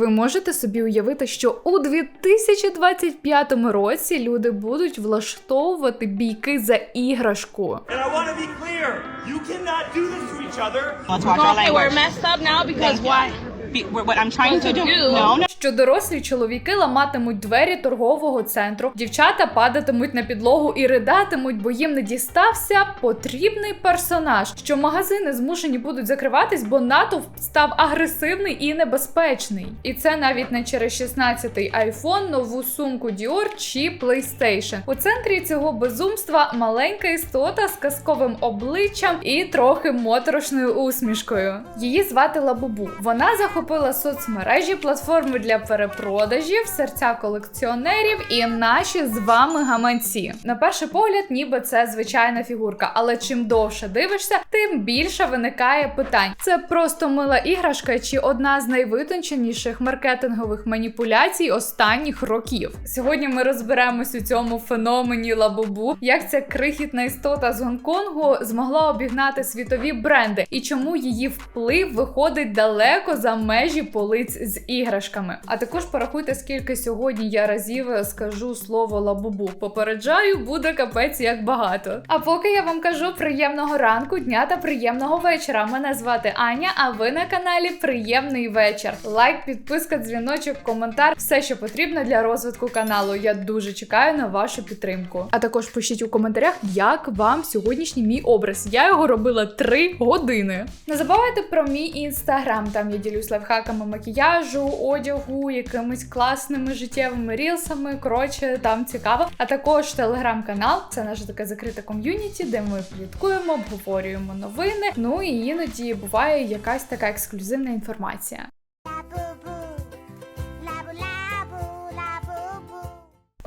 Ви можете собі уявити, що у 2025 році люди будуть влаштовувати бійки за іграшку. Let's watch our Okay, we're language. messed up now because why? What I'm trying to do. do. No, no. Що дорослі чоловіки ламатимуть двері торгового центру, дівчата падатимуть на підлогу і ридатимуть, бо їм не дістався потрібний персонаж. Що магазини змушені будуть закриватись, бо натовп став агресивний і небезпечний. І це навіть не через 16-й iPhone, нову сумку Dior чи PlayStation. У центрі цього безумства маленька істота з казковим обличчям і трохи моторошною усмішкою. Її звати Лабубу. Вона захопила соцмережі, платформи для перепродажів, серця колекціонерів і наші з вами гаманці. На перший погляд, ніби це звичайна фігурка, але чим довше дивишся, тим більше виникає питань: це просто мила іграшка чи одна з найвитонченіших маркетингових маніпуляцій останніх років. Сьогодні ми розберемось у цьому феномені лабубу, як ця крихітна істота з Гонконгу змогла обігнати світові бренди і чому її вплив виходить далеко за межі полиць з іграшками. А також порахуйте, скільки сьогодні я разів скажу слово лабубу. Попереджаю, буде капець як багато. А поки я вам кажу приємного ранку, дня та приємного вечора. Мене звати Аня, а ви на каналі Приємний вечір. Лайк, підписка, дзвіночок, коментар все, що потрібно для розвитку каналу. Я дуже чекаю на вашу підтримку. А також пишіть у коментарях, як вам сьогоднішній мій образ. Я його робила 3 години. Не забувайте про мій інстаграм. Там я ділюсь лайфхаками макіяжу, одягу, якимись класними життєвими рілсами. Коротше, там цікаво. А також телеграм-канал. Це наша така закрита ком'юніті, де ми пліткуємо, обговорюємо новини. Ну і іноді буває якась така ексклюзивна інформація.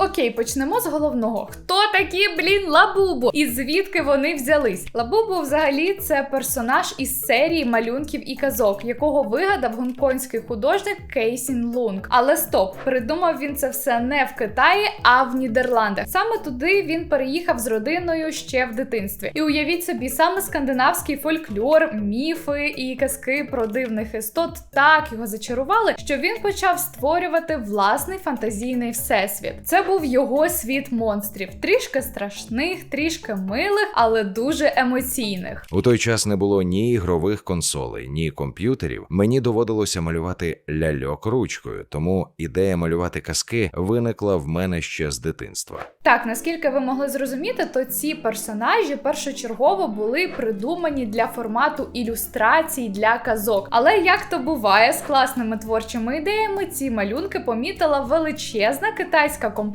Окей, почнемо з головного. Хто такі, блін, лабубу? І звідки вони взялись? Лабубу взагалі це персонаж із серії малюнків і казок, якого вигадав гонконгський художник Кейсін Лунг. Але стоп, придумав він це все не в Китаї, а в Нідерландах. Саме туди він переїхав з родиною ще в дитинстві. І уявіть собі, саме скандинавський фольклор, міфи і казки про дивних істот так його зачарували, що він почав створювати власний фантазійний всесвіт. Це був його світ монстрів, трішки страшних, трішки милих, але дуже емоційних. У той час не було ні ігрових консолей, ні комп'ютерів.Мені доводилося малювати ляльок ручкою, тому ідея малювати казки виникла в мене ще з дитинства. Так, наскільки ви могли зрозуміти, то ці персонажі першочергово були придумані для формату ілюстрацій для казок. Але як то буває з класними творчими ідеями, ці малюнки помітила величезна китайська компанія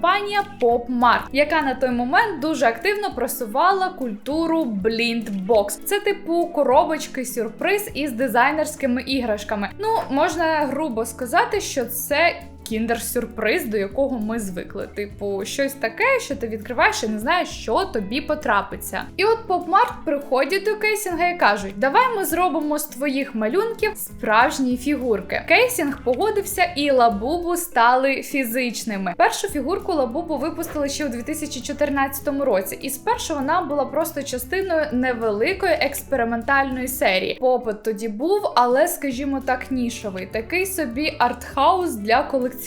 PopMart, яка на той момент дуже активно просувала культуру бліндбокс. Це типу коробочки сюрприз із дизайнерськими іграшками. Ну, можна грубо сказати, що це кіндер-сюрприз, до якого ми звикли. Типу, щось таке, що ти відкриваєш і не знаєш, що тобі потрапиться. І от Попмарт приходять до Кейсінга і кажуть: давай ми зробимо з твоїх малюнків справжні фігурки. Кейсінг погодився, і лабубу стали фізичними. Першу фігурку лабубу випустили ще у 2014 році, і спершу вона була просто частиною невеликої експериментальної серії. Попит тоді був, але, скажімо так, нішовий, такий собі артхаус для колекціонерів.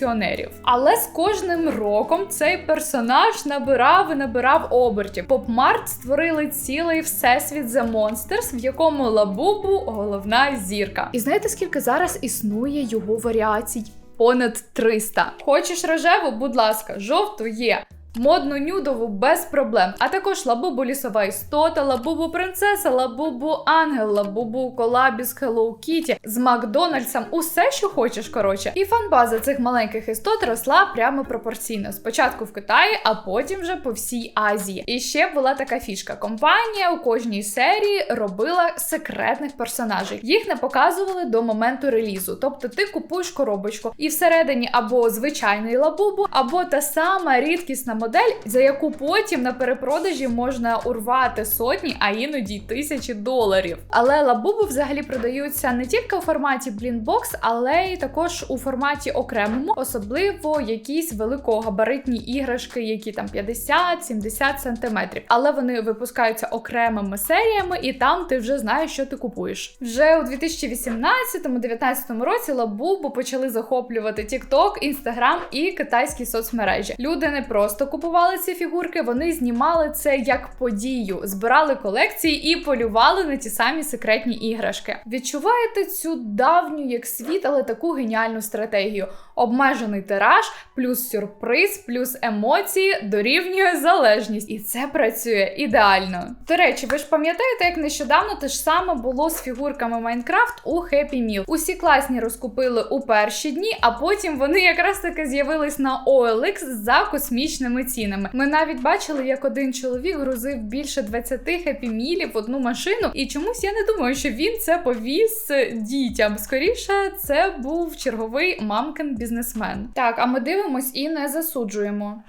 Але з кожним роком цей персонаж набирав і набирав обертів. Попмарт створили цілий всесвіт The Monsters, в якому Лабубу головна зірка. І знаєте, скільки зараз існує його варіацій? Понад 300. Хочеш рожеву? Будь ласка, жовту є. Модну нюдову без проблем, а також лабубу лісова істота, лабубу принцеса, лабубу ангел, лабубу колабі з Hello Kitty, з Макдональдсом, усе, що хочеш, коротше. І фанбаза цих маленьких істот росла прямо пропорційно. Спочатку в Китаї, а потім вже по всій Азії. І ще була така фішка: компанія у кожній серії робила секретних персонажів. Їх не показували до моменту релізу. Тобто ти купуєш коробочку, і всередині або звичайний лабубу, або та сама рідкісна модель, за яку потім на перепродажі можна урвати сотні, а іноді й тисячі доларів. Але лабуби взагалі продаються не тільки у форматі блінбокс, але й також у форматі окремому, особливо якісь великогабаритні іграшки, які там 50-70 сантиметрів. Але вони випускаються окремими серіями, і там ти вже знаєш, що ти купуєш. Вже у 2018-19 році лабубу почали захоплювати TikTok, Instagram і китайські соцмережі. Люди не просто купували ці фігурки, вони знімали це як подію, збирали колекції і полювали на ті самі секретні іграшки. Відчуваєте цю давню як світ, але таку геніальну стратегію. Обмежений тираж, плюс сюрприз, плюс емоції дорівнює залежність. І це працює ідеально. До речі, ви ж пам'ятаєте, як нещодавно те ж саме було з фігурками Майнкрафт у Happy Meal. Усі класні розкупили у перші дні, а потім вони якраз таки з'явились на OLX за космічними цінами. Ми навіть бачили, як один чоловік грузив більше 20 Happy Mealів в одну машину, і чомусь я не думаю, що він це повіз дітям. Скоріше, це був черговий мамкин бізнесмен. Так, а ми дивимось і не засуджуємо.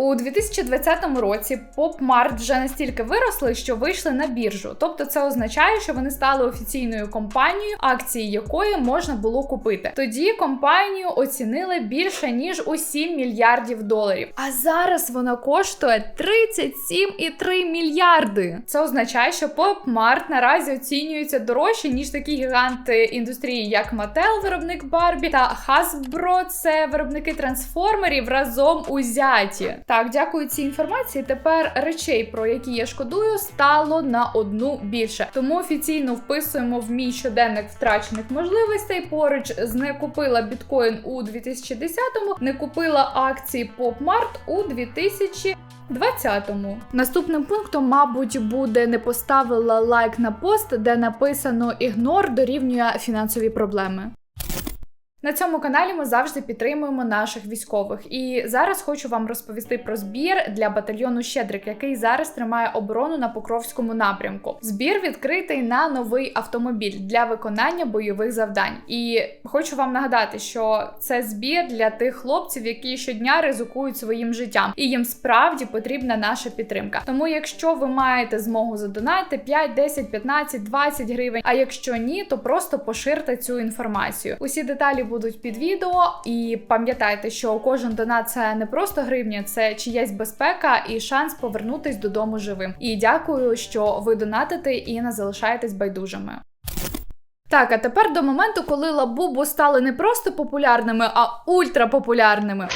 У 2020 році PopMart вже настільки виросли, що вийшли на біржу. Тобто це означає, що вони стали офіційною компанією, акції якої можна було купити. Тоді компанію оцінили більше ніж у 7 мільярдів доларів. А зараз вона коштує 37,3 мільярди. Це означає, що PopMart наразі оцінюється дорожче ніж такі гіганти індустрії, як Mattel, виробник Барбі, та Hasbro, це виробники трансформерів разом узяті. Так, дякую цій інформації. Тепер речей, про які я шкодую, стало на одну більше. Тому офіційно вписуємо в мій щоденник втрачених можливостей. Поруч з не купила біткоін у 2010-му, не купила акції PopMart у 2000 20-му. Наступним пунктом, мабуть, буде не поставила лайк на пост, де написано ігнор дорівнює фінансові проблеми. На цьому каналі ми завжди підтримуємо наших військових. І зараз хочу вам розповісти про збір для батальйону Щедрик, який зараз тримає оборону на Покровському напрямку. Збір відкритий на новий автомобіль для виконання бойових завдань. І хочу вам нагадати, що це збір для тих хлопців, які щодня ризикують своїм життям, і їм справді потрібна наша підтримка. Тому, якщо ви маєте змогу задонати 5, 10, 15, 20 гривень. А якщо ні, то просто поширте цю інформацію. Усі деталі будуть під відео. І пам'ятайте, що кожен донат це не просто гривня, це чиясь безпека і шанс повернутись додому живим. І дякую, що ви донатите і не залишаєтесь байдужими. Так, а тепер до моменту, коли лабубу стали не просто популярними, а ультрапопулярними.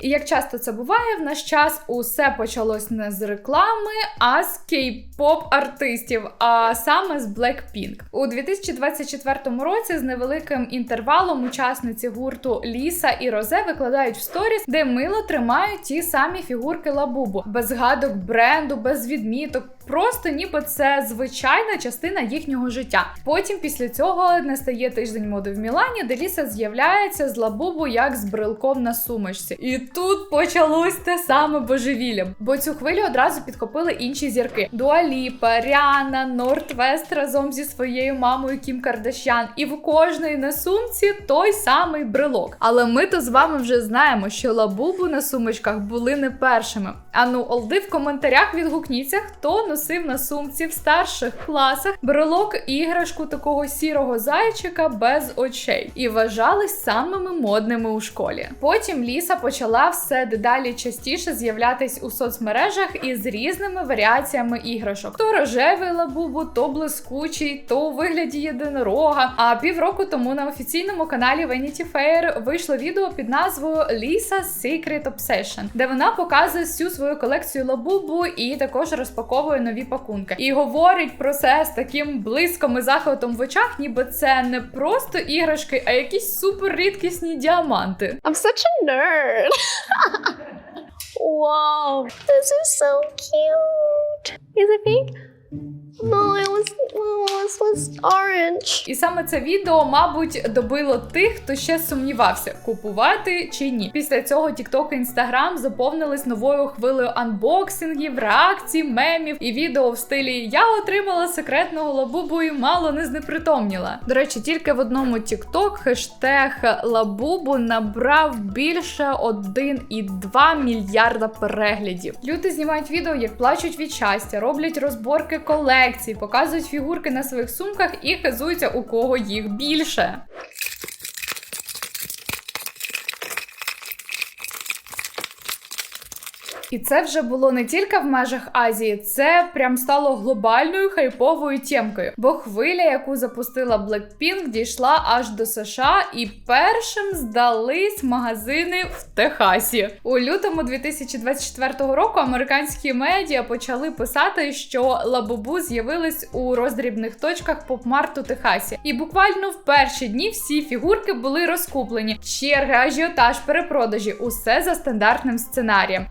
І як часто це буває, в наш час усе почалось не з реклами, а з кей-поп артистів, а саме з Blackpink. У 2024 році з невеликим інтервалом учасниці гурту Ліса і Розе викладають в сторіс, де мило тримають ті самі фігурки лабубу, без згадок бренду, без відміток. Просто ніби це звичайна частина їхнього життя. Потім після цього настає тиждень моди в Мілані, де Ліса з'являється з лабубу як з брелком на сумочці. І тут почалось те саме божевілля, бо цю хвилю одразу підхопили інші зірки: Дуаліпа, Ріана, Нортвест разом зі своєю мамою Кім Кардашян. І в кожної на сумці той самий брелок. Але ми то з вами вже знаємо, що лабубу на сумочках були не першими. Ану, олди в коментарях відгукніться, хто носив на сумці в старших класах брелок іграшку такого сірого зайчика без очей і вважались самими модними у школі. Потім Ліса почала все дедалі частіше з'являтись у соцмережах із різними варіаціями іграшок: то рожевий лабубу, то блискучий, то у вигляді єдинорога. А півроку тому на офіційному каналі Vanity Fair вийшло відео під назвою Lisa's Secret Obsession, де вона показує всю свою колекцію лабубу і також розпаковує нові пакунки. І говорить про це з таким блиском і захватом в очах, ніби це не просто іграшки, а якісь супер рідкісні діаманти. I'm such a nerd. Wow, this is so cute. Is it pink? No, it was, orange. І саме це відео, мабуть, добило тих, хто ще сумнівався, купувати чи ні. Після цього TikTok і Instagram заповнились новою хвилею анбоксингів, реакцій, мемів і відео в стилі Я отримала секретного лабубу і мало не знепритомніла. До речі, тільки в одному TikTok хештег лабубу набрав більше 1,2 мільярда переглядів. Люди знімають відео, як плачуть від щастя, роблять розборки колекцій, показують фігурки на своїх сумках і хизуються, у кого їх більше. І це вже було не тільки в межах Азії, це прям стало глобальною хайповою тємкою. Бо хвиля, яку запустила Blackpink, дійшла аж до США, і першим здались магазини в Техасі. У лютому 2024 року американські медіа почали писати, що лабубу з'явились у роздрібних точках поп-марту Техасі. І буквально в перші дні всі фігурки були розкуплені. Черги, ажіотаж, перепродажі усе за стандартним сценарієм.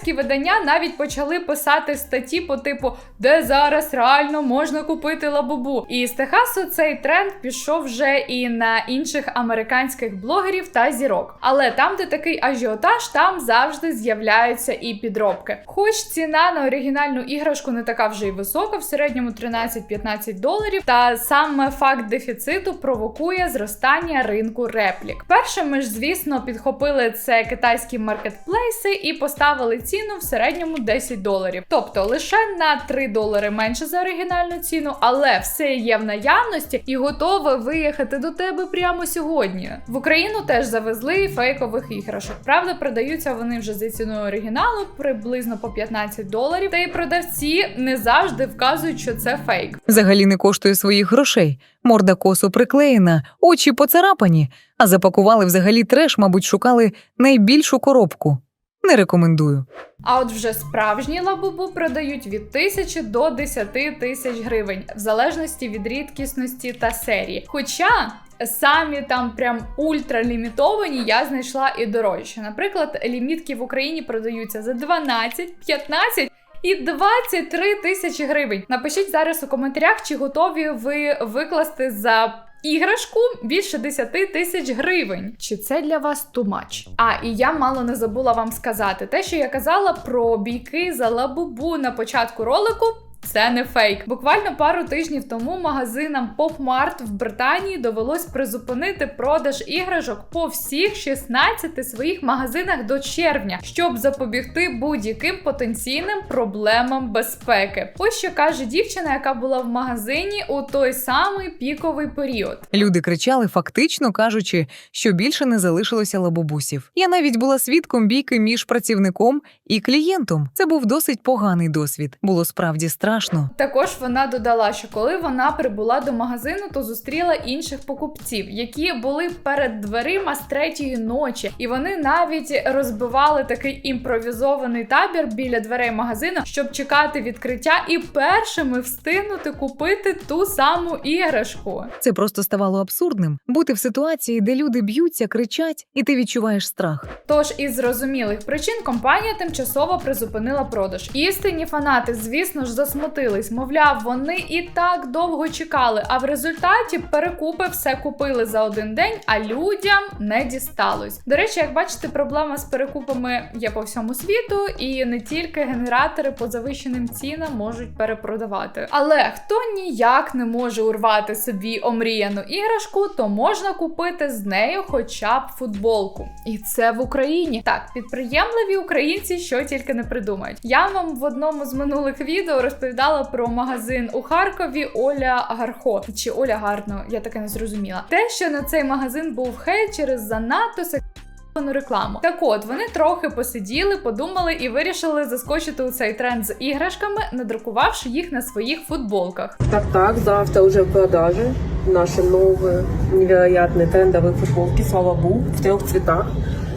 Американські видання навіть почали писати статті по типу, де зараз реально можна купити лабубу. І з Техасу цей тренд пішов вже і на інших американських блогерів та зірок. Але там, де такий ажіотаж, там завжди з'являються і підробки. Хоч ціна на оригінальну іграшку не така вже й висока, в середньому 13-15 доларів. Та саме факт дефіциту провокує зростання ринку реплік. Першими ж, звісно, підхопили це китайські маркетплейси і поставили ціну в середньому 10 доларів. Тобто лише на 3 долари менше за оригінальну ціну, але все є в наявності і готове виїхати до тебе прямо сьогодні. В Україну теж завезли фейкових іграшок. Правда, продаються вони вже за ціною оригіналу приблизно по 15 доларів. Та й продавці не завжди вказують, що це фейк. Взагалі не коштує своїх грошей. Морда косо приклеєна, очі поцарапані, а запакували взагалі треш, мабуть, шукали найбільшу коробку. Не рекомендую. А от вже справжні лабубу продають від тисячі до 10 тисяч гривень, в залежності від рідкісності та серії. Хоча самі там прям ультралімітовані я знайшла і дорожче. Наприклад, лімітки в Україні продаються за 12, 15 і 23 тисячі гривень. Напишіть зараз у коментарях, чи готові ви викласти за. Іграшку більше 10 тисяч гривень. Чи це для вас тумач? А і я мало не забула вам сказати те, що я казала про бійки за лабубу на початку ролику. Це не фейк. Буквально пару тижнів тому магазинам PopMart в Британії довелось призупинити продаж іграшок по всіх 16 своїх магазинах до червня, щоб запобігти будь-яким потенційним проблемам безпеки. Ось що каже дівчина, яка була в магазині у той самий піковий період. Люди кричали, фактично кажучи, що більше не залишилося лабубусів. Я навіть була свідком бійки між працівником і клієнтом. Це був досить поганий досвід. Було справді страшно. Також вона додала, що коли вона прибула до магазину, то зустріла інших покупців, які були перед дверима з третьої ночі, і вони навіть розбивали такий імпровізований табір біля дверей магазину, щоб чекати відкриття і першими встигнути купити ту саму іграшку. Це просто ставало абсурдним бути в ситуації, де люди б'ються, кричать, і ти відчуваєш страх. Тож із зрозумілих причин компанія тимчасово призупинила продаж. Істинні фанати, звісно ж, засмутились. Мовляв, вони і так довго чекали. А в результаті перекупи все купили за один день, а людям не дісталось. До речі, як бачите, проблема з перекупами є по всьому світу, і не тільки генератори по завищеним цінам можуть перепродавати. Але хто ніяк не може урвати собі омріяну іграшку, то можна купити з нею хоча б футболку. І це в Україні. Так, підприємливі українці що тільки не придумають. Я вам в одному з минулих відео розповідала про магазин у Харкові Оля Гархо чи Оля Гарно, я таке не зрозуміла. Те, що на цей магазин був хейт через занадто сексуальну рекламу. Так от вони трохи посиділи, подумали і вирішили заскочити у цей тренд з іграшками, надрукувавши їх на своїх футболках. Так, так, завтра уже в продаже наши новые невероятные трендовые футболки «Слава Бу» в трех цветах.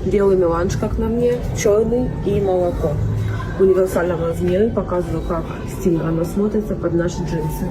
Белый меланж, как на мне, черный и молоко. В размера показываю, как стильно оно смотрится под наши джинсы.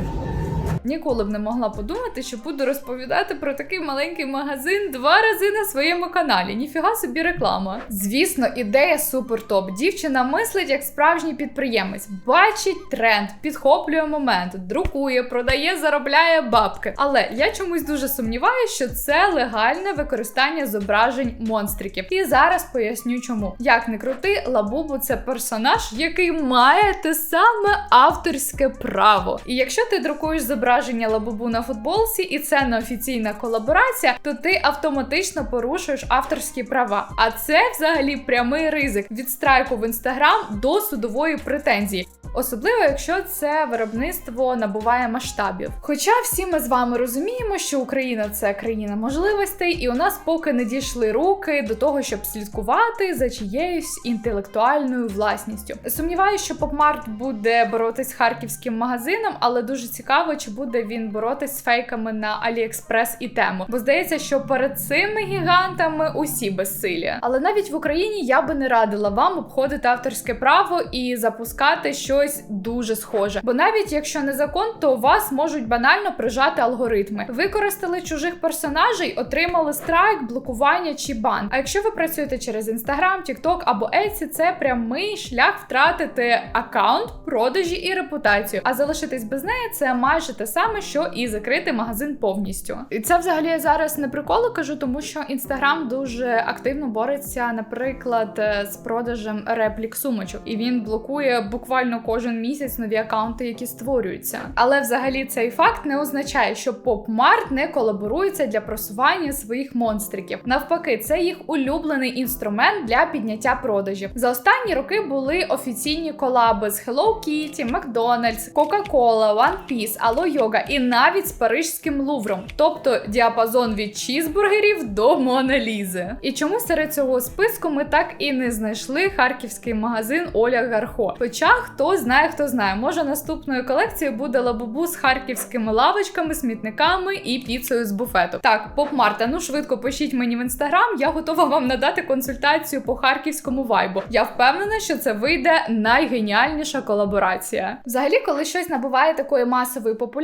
Ніколи б не могла подумати, що буду розповідати про такий маленький магазин два рази на своєму каналі. Ніфіга собі реклама. Звісно, ідея супер топ. Дівчина мислить як справжній підприємець, бачить тренд, підхоплює момент, друкує, продає, заробляє бабки. Але я чомусь дуже сумніваюся, що це легальне використання зображень монстриків. І зараз поясню, чому. Як не крути, Лабубу це персонаж, який має те саме авторське право. І якщо ти друкуєш зображення Лабубу на футболці, і це не офіційна колаборація, то ти автоматично порушуєш авторські права. А це взагалі прямий ризик від страйку в інстаграм до судової претензії. Особливо, якщо це виробництво набуває масштабів. Хоча всі ми з вами розуміємо, що Україна це країна можливостей, і у нас поки не дійшли руки до того, щоб слідкувати за чиєюсь інтелектуальною власністю. Сумніваюся, що Попмарт буде боротись з харківським магазином, але дуже цікаво, чи буде він боротись з фейками на Аліекспрес і тему. Бо здається, що перед цими гігантами усі безсилі. Але навіть в Україні я би не радила вам обходити авторське право і запускати щось дуже схоже. Бо навіть якщо не закон, то вас можуть банально прижати алгоритми. Використали чужих персонажей, отримали страйк, блокування чи бан. А якщо ви працюєте через Instagram, TikTok або Etsy, це прямий шлях втратити аккаунт, продажі і репутацію. А залишитись без неї це майже те саме, що і закрити магазин повністю. І це взагалі я зараз не приколи кажу, тому що Instagram дуже активно бореться, наприклад, е, з продажем реплік сумочок, і він блокує буквально кожен місяць нові аккаунти, які створюються. Але взагалі цей факт не означає, що PopMart не колаборується для просування своїх монстриків. Навпаки, це їх улюблений інструмент для підняття продажів. За останні роки були офіційні колаби з Hello Kitty, McDonald's, Coca-Cola, One Piece, Alo Yoga і навіть з парижським лувром, тобто діапазон від чізбургерів до Монолізи. І чому серед цього списку ми так і не знайшли харківський магазин Оля Гархо? Хоча хто знає, хто знає, може наступною колекцією буде лабубу з харківськими лавочками, смітниками і піцею з буфету. Так, поп Марта, ну швидко пишіть мені в інстаграм. Я готова вам надати консультацію по харківському вайбу. Я впевнена, що це вийде найгеніальніша колаборація. Взагалі, коли щось набуває такої масової популярності,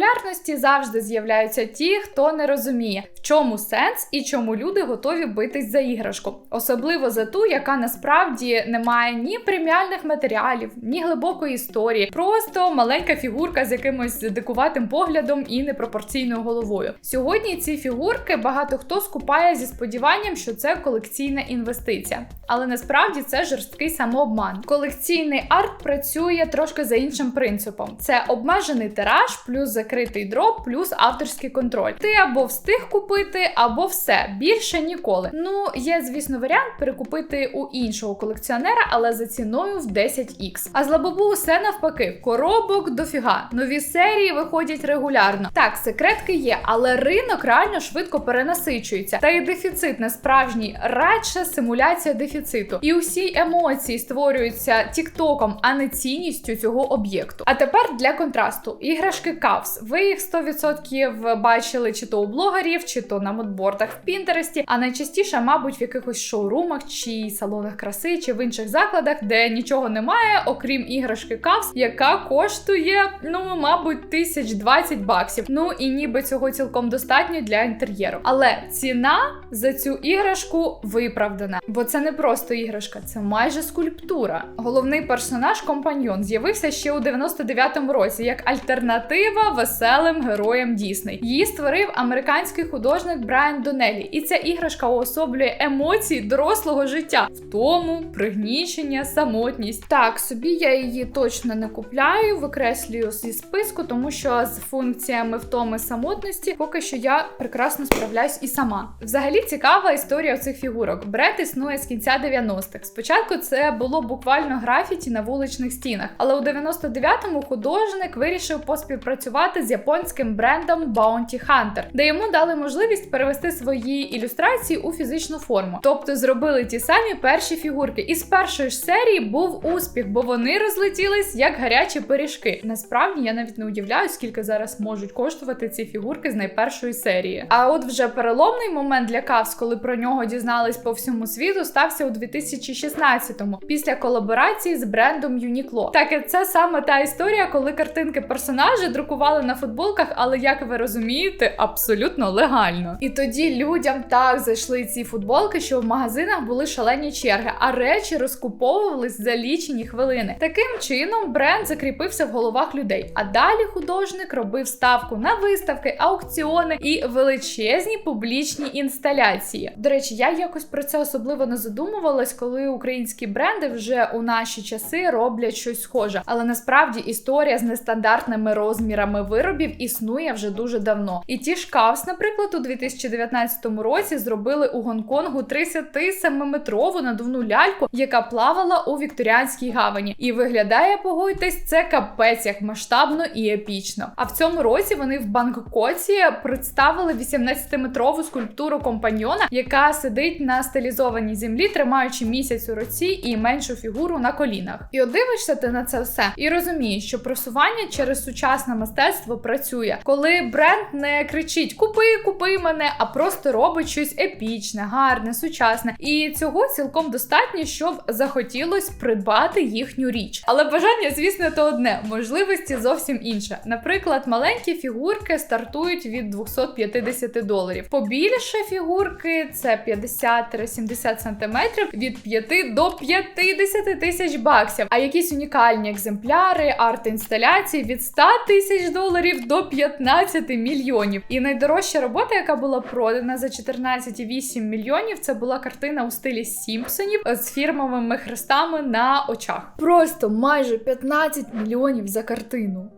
завжди з'являються ті, хто не розуміє, в чому сенс і чому люди готові битись за іграшку, особливо за ту, яка насправді не має ні преміальних матеріалів, ні глибокої історії, просто маленька фігурка з якимось дикуватим поглядом і непропорційною головою. Сьогодні ці фігурки багато хто скупає зі сподіванням, що це колекційна інвестиція, але насправді це жорсткий самообман. Колекційний арт працює трошки за іншим принципом: це обмежений тираж, плюс закритий дроп, плюс авторський контроль. Ти або встиг купити, або все більше ніколи. Ну є, звісно, варіант перекупити у іншого колекціонера, але за ціною в 10x. А з лабобу все навпаки, коробок дофіга. Нові серії виходять регулярно. Так, секретки є, але ринок реально швидко перенасичується. Та й дефіцит не справжній, радше симуляція дефіциту. І усі емоції створюються тіктоком, а не цінністю цього об'єкту. А тепер для контрасту: іграшки Кавс. Ви їх 100% бачили чи то у блогерів, чи то на модбордах в Пінтересті, а найчастіше, мабуть, в якихось шоурумах чи салонах краси, чи в інших закладах, де нічого немає, окрім іграшки Кавс, яка коштує, ну, мабуть, тисяч 20 баксів. Ну і ніби цього цілком достатньо для інтер'єру. Але ціна за цю іграшку виправдана, бо це не просто іграшка, це майже скульптура. Головний персонаж компаньйон з'явився ще у 99-му році як альтернатива веселим героям Дісней. Її створив американський художник Брайан Донелі, і ця іграшка уособлює емоції дорослого життя, втому, пригнічення, самотність. Так, собі я її точно не купляю, викреслюю зі списку, тому що з функціями втоми самотності поки що я прекрасно справляюсь і сама. Взагалі цікава історія цих фігурок. Бред існує з кінця 90-х. Спочатку це було буквально графіті на вуличних стінах, але у 99-му художник вирішив поспівпрацювати з японським брендом Bounty Hunter, де йому дали можливість перевести свої ілюстрації у фізичну форму. Тобто зробили ті самі перші фігурки. І з першої ж серії був успіх, бо вони розлетілись як гарячі пиріжки. Насправді я навіть не удивляю, скільки зараз можуть коштувати ці фігурки з найпершої серії. А от вже переломний момент для Кавс, коли про нього дізнались по всьому світу, стався у 2016-му, після колаборації з брендом Uniqlo. Так це саме та історія, коли картинки персонажі друкували на футболках, але як ви розумієте, абсолютно легально. І тоді людям так зайшли ці футболки, що в магазинах були шалені черги, а речі розкуповувались за лічені хвилини. Таким чином бренд закріпився в головах людей. А далі художник робив ставку на виставки, аукціони і величезні публічні інсталяції. До речі, я якось про це особливо не задумувалась, коли українські бренди вже у наші часи роблять щось схоже. Але насправді історія з нестандартними розмірами виробів існує вже дуже давно. І ті ж Кавс, наприклад, у 2019 році зробили у Гонконгу 37-метрову надувну ляльку, яка плавала у Вікторіанській гавані. І виглядає, погодьтесь, це капець як масштабно і епічно. А в цьому році вони в Бангкоці представили 18-метрову скульптуру компаньйона, яка сидить на стилізованій землі, тримаючи місяць у руці і меншу фігуру на колінах. І от дивишся ти на це все і розумієш, що просування через сучасне мистецтво працює, коли бренд не кричить Купи, купи мене, а просто робить щось епічне, гарне, сучасне. І цього цілком достатньо, щоб захотілось придбати їхню річ. Але бажання, звісно, то одне, можливості зовсім інше. Наприклад, маленькі фігурки стартують від 250 доларів. Побільше фігурки це 50-70 сантиметрів від 5 до 50 тисяч баксів. А якісь унікальні екземпляри, арт-інсталяції від 100 тисяч доларів до 15 мільйонів. І найдорожча робота, яка була продана за 14,8 мільйонів, це була картина у стилі Сімпсонів з фірмовими хрестами на очах. Просто майже 15 мільйонів за картину.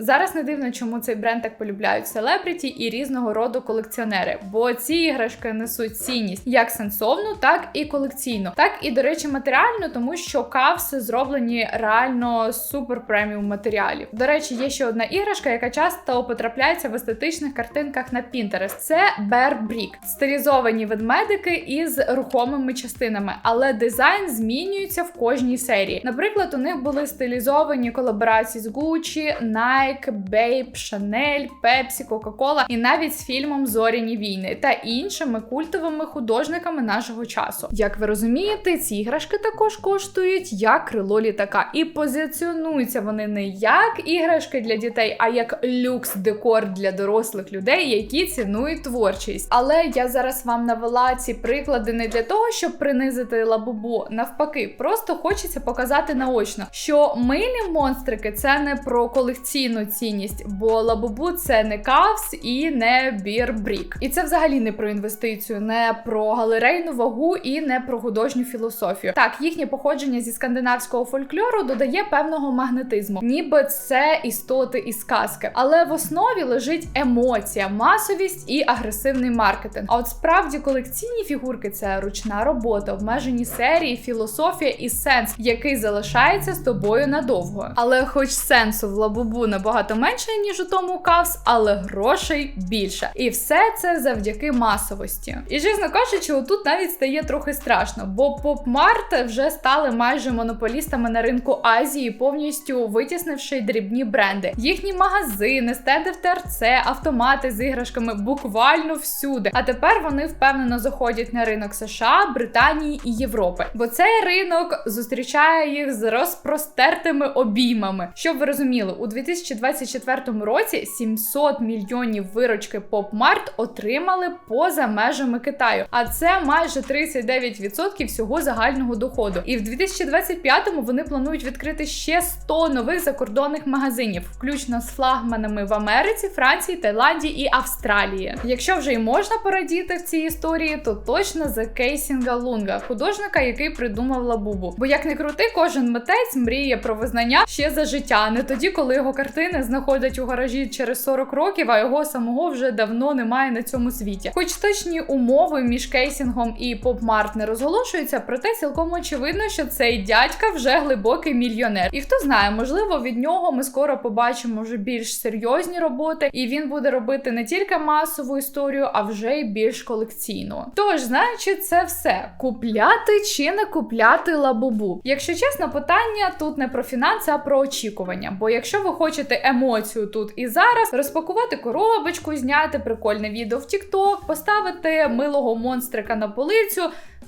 Зараз не дивно, чому цей бренд так полюбляють селебріті і різного роду колекціонери, бо ці іграшки несуть цінність як сенсовну, так і колекційну, так і, до речі, матеріальну, тому що кавси зроблені реально з супер преміум матеріалів. До речі, є ще одна іграшка, яка часто потрапляється в естетичних картинках на Pinterest. Це Bear Brick. стилізовані ведмедики із рухомими частинами, але дизайн змінюється в кожній серії. Наприклад, у них були стилізовані колаборації з Gucci, Nike, Babe, Chanel, Pepsi, Coca-Cola і навіть з фільмом Зоряні війни та іншими культовими художниками нашого часу. Як ви розумієте, ці іграшки також коштують як крило літака, і позиціонуються вони не як іграшки для дітей, а як люкс-декор для дорослих людей, які цінують творчість. Але я зараз вам навела ці приклади не для того, щоб принизити лабубу. Навпаки, просто хочеться показати наочно, що милі монстрики це не про колекційну цінність, бо лабубу це не кавс і не бірбрік. І це взагалі не про інвестицію, не про галерейну вагу і не про художню філософію. Так, їхнє походження зі скандинавського фольклору додає певного магнетизму, ніби це істоти із казки. Але в основі лежить емоція, масовість і агресивний маркетинг. А от справді колекційні фігурки це ручна робота, обмежені серії, філософія і сенс, який залишається з тобою надовго. Але хоч сенсу в лабубу набагато менше, ніж у тому кавс, але грошей більше. І все це завдяки масовості. І чесно кажучи, отут навіть стає трохи страшно, бо поп-март вже стали майже монополістами на ринку Азії, повністю витіснивши дрібні бренди. Їхні магазини, стенди в ТРЦ, автомати з іграшками буквально всюди. А тепер вони впевнено заходять на ринок США, Британії і Європи. Бо цей ринок зустрічає їх з розпростертими обіймами. Щоб ви розуміли, у 2024 році 700 мільйонів виручки поп-март отримали поза межами Китаю, а це майже 39% всього загального доходу. І в 2025-му вони планують відкрити ще 100 нових закордонних магазинів, включно з флагманами в Америці, Франції, Таїланді і Австралії. Якщо вже й можна порадіти в цій історії, то точно за Кейсінга Лунга, художника, який придумав лабубу. Бо як не крути, кожен митець мріє про визнання ще за життя, не тоді, коли його картини знаходять у гаражі через 40 років, а його самого вже давно немає на цьому світі. Хоч точні умови між кейсінгом і поп-март не розголошуються, проте цілком очевидно, що цей дядька вже глибокий мільйонер. І хто знає, можливо, від нього ми скоро побачимо вже більш серйозні роботи, і він буде робити не тільки масову історію, а вже й більш колекційну. Тож, знаючи це все, купляти чи не купляти лабубу? Якщо чесно, питання тут не про фінанси, а про очікування. Бо якщо ви хочете емоцію тут і зараз, розпакувати коробочку, зняти прикольне відео в TikTok, поставити милого монстрика на полицю.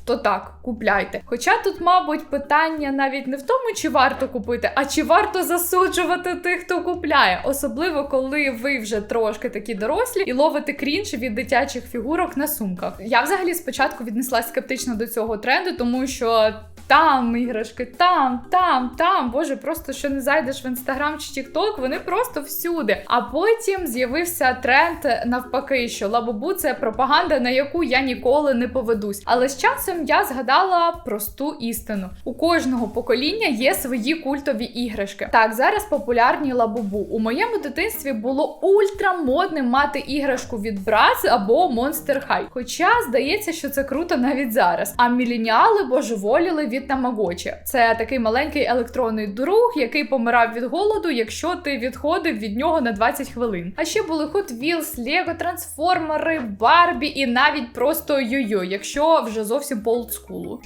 то так, купляйте. Хоча тут, мабуть, питання навіть не в тому, чи варто купити, а чи варто засуджувати тих, хто купляє, особливо коли ви вже трошки такі дорослі і ловите крінж від дитячих фігурок на сумках. Я взагалі спочатку віднеслась скептично до цього тренду, тому що. Там іграшки, там, там, там. Боже, просто що не зайдеш в інстаграм чи тікток, вони просто всюди. А потім з'явився тренд навпаки, що лабубу це пропаганда, на яку я ніколи не поведусь. Але з часом я згадала просту істину: у кожного покоління є свої культові іграшки. Так, зараз популярні лабубу. У моєму дитинстві було ультрамодним мати іграшку від Bratz або Monster High. Хоча здається, що це круто навіть зараз. А міленіали божеволіли від Тамагочі. Це такий маленький електронний друг, який помирав від голоду, якщо ти відходив від нього на 20 хвилин. А ще були Hot Wheels, Lego, трансформери, Барбі і навіть просто йо-йо, якщо вже зовсім по олдскулу.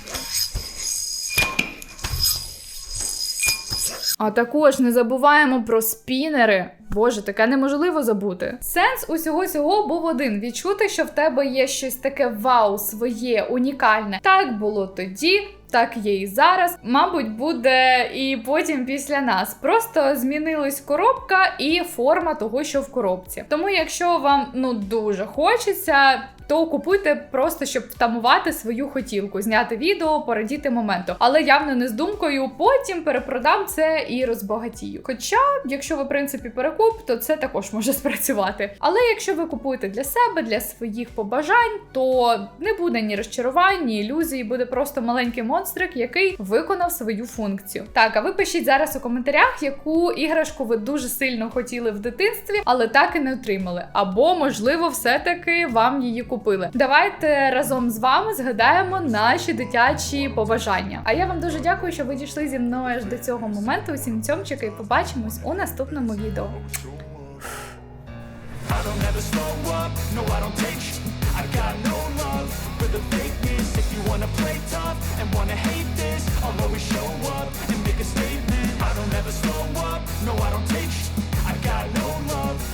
А також не забуваємо про спінери. Боже, таке неможливо забути. Сенс усього цього був один: відчути, що в тебе є щось таке вау, своє, унікальне. Так було тоді. Так є і зараз, мабуть, буде і потім після нас. Просто змінилась коробка і форма того, що в коробці. Тому, якщо вам ну дуже хочеться, то купуйте просто щоб втамувати свою хотілку, зняти відео, порадіти моменту. Але явно не з думкою, потім перепродам це і розбагатію. Хоча, якщо ви в принципі перекуп, то це також може спрацювати. Але якщо ви купуєте для себе, для своїх побажань, то не буде ні розчарувань, ні ілюзій, буде просто маленький монстрик, який виконав свою функцію. Так, а ви пишіть зараз у коментарях, яку іграшку ви дуже сильно хотіли в дитинстві, але так і не отримали. Або, можливо, все-таки вам її купили. Давайте разом з вами згадаємо наші дитячі побажання. А я вам дуже дякую, що ви дійшли зі мною аж до цього моменту. Усім цьомчики і побачимось у наступному відео. No I don't sh- I got no love